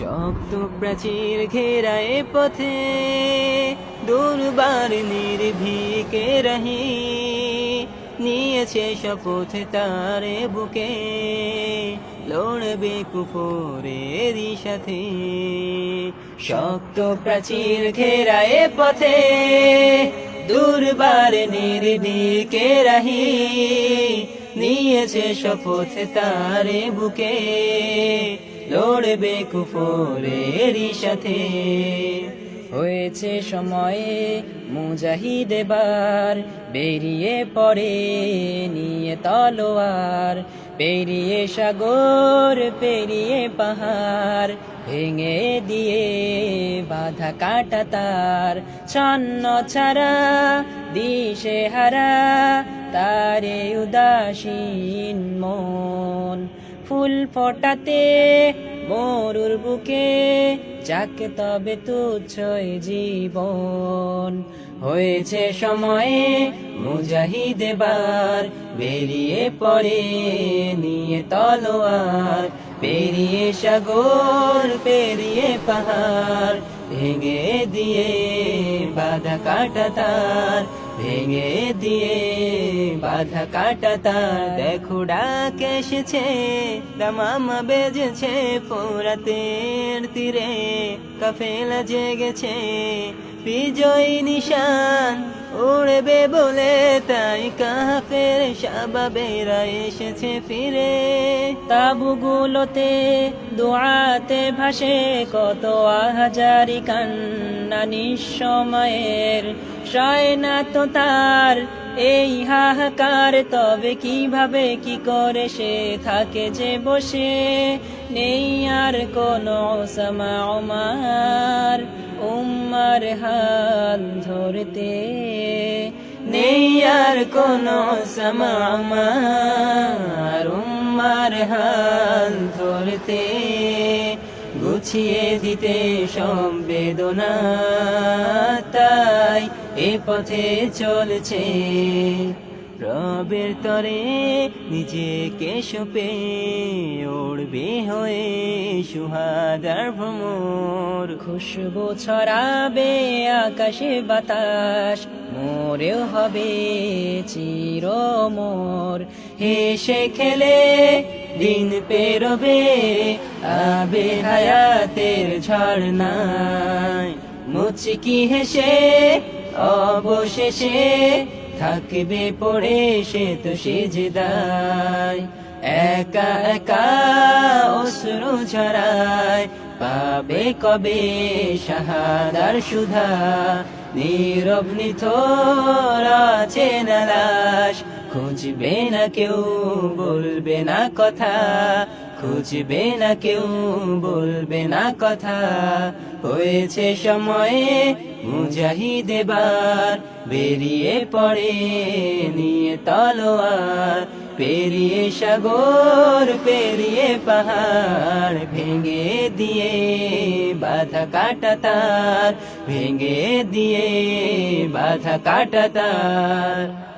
শক্ত প্রাচীর ঘেরায় পথে, দুর্বার নির্ভীকে রহি, নিয়েছে শপথ তারে বুকে, লড়বে কুফরেরই সাথে। শক্ত প্রাচীর ঘেরায় পথে, দুর্বার নির্ভীকে রহি, নিয়েছে শপথ তারে বুকে। লড়বে কুফরেরই সাথে। হয়েছে সময়ে মুজাহিদ এবার, বেরিয়ে পড়ে নিয়ে তলোয়ার, পেরিয়ে সাগর, পেরিয়ে পাহাড়, ভেঙে দিয়ে বাধা কাটা তার, ছন্ন ছাড়া দিশে হারা, তারে উদাসীন মন। ফুল ফোটাতে, মরুর বুকে যাকে তবে তুচ্ছই জীবন। হয়েছে সময়ে মুজাহিদ এবার বেরিয়ে পড়ে, নিয়ে তলোয়ার, পেরিয়ে সাগর, পেরিয়ে পাহাড়, ভেঙে দিয়ে বাধা কাটা তার, ভেঙে দিয়ে বাধা কাটা তার দেখো ডাক এসেছে, দামামা বেজেছে ফোরাতের তীরে। কাফেলা জেগেছে, বিজয় নিশান উড়বে বলে তাই কাফের সাবাবেরা এসেছে ফিরে। তাবুগুলোতে দোয়াতে ভাসে কত হাজারি কান্না নিঃসময়ের, সয় না তো তার এই হাহাকার, তবে কীভাবে কি করে সে থাকে যে বসে? নেই আর কোনো সমা আমার উম্মার হাত ধরতে। নেই আর কোনো সমা আমার উম্মার হাত ধরতে। গুছিয়ে দিতে সব বেদনা তাই এ পথে চলছে। রবের তরে নিজেকে সপে উড়বে হয়ে সুহাদার ভ্রমর। খুশবু ছড়াবে আকাশে বাতাস, মোরেও হবে চির মোর হেসে খেলে দিন পেরোবে, আবে হায়াতের ঝর্ণায়। মুচকি হেসে অবশেষে থাকবে পড়ে সে তো সেজদায় একা একা অশ্রু ঝরায় পাবে কবে শাহাদার সুধা? নীরব নিথর আছে না লাশ, খুঁজবে না কেউ, বলবে না কথা। খুঁজবে না কেউ, বলবে না কথা। হয়েছে সময়ে মুজাহিদ এবার, বেরিয়ে পড়ে নিয়ে তলোয়ার। পেরিয়ে সাগর, পেরিয়ে পাহাড়, ভেঙে দিয়ে বাধা কাটা তার। ভেঙে দিয়ে বাধা কাটা তার।